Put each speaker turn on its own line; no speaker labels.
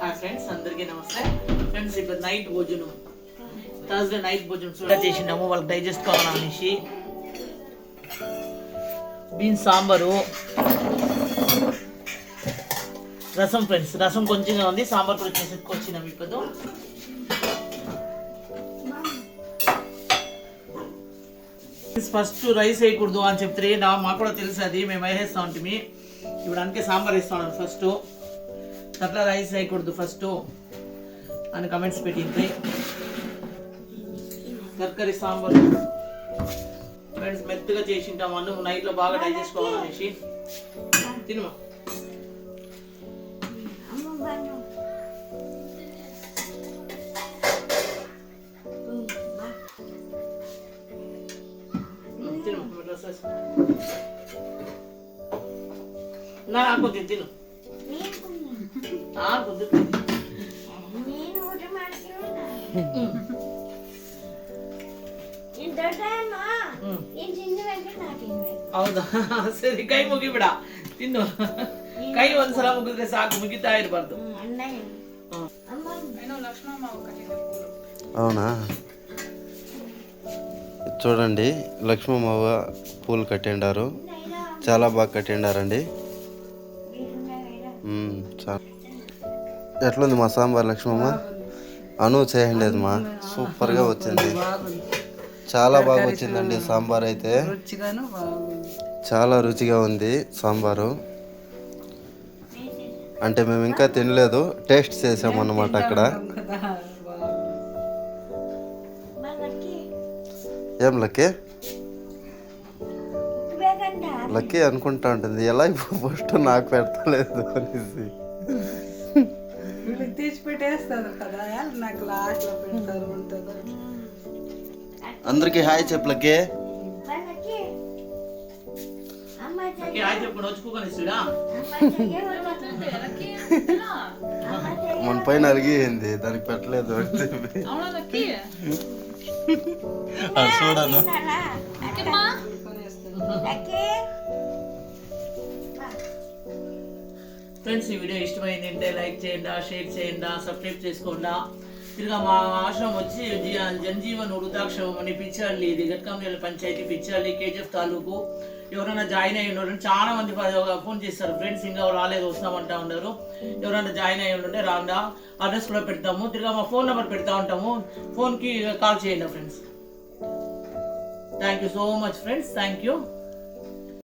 Hi friends అందరికీ నమస్తే. Friends ఇప్పుడు నైట్ భోజనం. థర్స్డే నైట్ భోజనం చూడ చేసినాము వాళ్ళకి డైజెస్ట్ కావాలనేసి. బీన్స్ సాంబారు. రసం ఫ్రెండ్స్ రసం కొంచెంగా ఉంది. సాంబార్ కూడా వచ్చినాము ఇప్పుడు. ఫస్ట్ రైస్ వేయకూడదు అని చెప్తే నా మాకు కూడా తెలుసు అది. మేము వేసేస్తా ఉంటుంది ఇప్పుడు అందుకే సాంబార్ వేస్తాను ఫస్ట్ అట్లా రైస్ వేయకూడదు ఫస్ట్ అని కమెంట్స్ పెట్టింది. కర్కరి సాంబార్. ఫ్రెండ్స్ మెత్తగా చేసి ఉంటాం అన్నం నైట్లో బాగా డైజెస్ట్ కావాలనేసి తినమా? తిను మెల్లగా సాస్. నా కొద్ది తిను ఆ, కొద్ది తిను. ಹ್ಮ್. ಹೌದಾ ಸರಿ ಕೈ ಮುಗಿಬಿಡ ತಿನ್ನು ಕೈ ಒಂದ್ಸಲ ಮುಗಿದ್ರೆ ಸಾಕು ಮುಗಿತಾ ಇರಬಾರ್ದು
అవునా చూడండి లక్ష్మమ్మవ్వ పూలు కట్టిండారు చాలా బాగా కట్టిండారండి మ్మ్, చాలా ఎట్లుంది మా సాంబార్ లక్ష్మమ్మ? అను చేయండి అది మా సూపర్గా వచ్చింది. చాలా బాగా వచ్చిందండి సాంబార్ అయితే. చాలా రుచిగా ఉంది సాంబారు. అంటే మేము ఇంకా తినలేదు టేస్ట్ చేసాం అన్నమాట అక్కడ. ఏం లక్కీ? లక్కీ అనుకుంటా ఉంటుంది. ఎలా ఫస్ట్ నాకు పెట్టలేదు అనేసి.
వీళ్ళకి తీసి పెట్టేస్తారు కదా ఎలా నాకు లాస్ట్లో పెడతారు ఉంటుందో
అందరికి హాయ్ చెప్పు లక్కీ.
ఇప్పుడు
మన పైన అలిగింది దానికి పెట్టలేదు అని చెప్పి. అది చూడను.
ఫ్రెండ్స్ ఈ వీడియో ఇష్టమైంది అంటే లైక్ చేయండి షేర్ చేయండి సబ్స్క్రైబ్ చేసుకోండి. తిరిగా మా ఆశ్రమం వచ్చి జనజీవన్ వృద్ధాశ్రమం అని పిచ్చర్లి ఇది గట్కంపల్లి పంచాయతీ పిచ్చర్లి కేజీఎఫ్ తాలూకు. ఎవరైనా జాయిన్ అయ్యి ఉన్నారు చాలా మంది ఫోన్ చేస్తారు. ఫ్రెండ్స్ ఇంకా రాలేదు వస్తామంటా ఉన్నారు. ఎవరైనా జాయిన్ అయ్యి ఉంటే రాండా. అడ్రస్ కూడా పెడతాము. తిరిగా మా ఫోన్ నెంబర్ పెడతా ఉంటాము. ఫోన్కి కాల్ చేయండి friends thank you so much friends thank you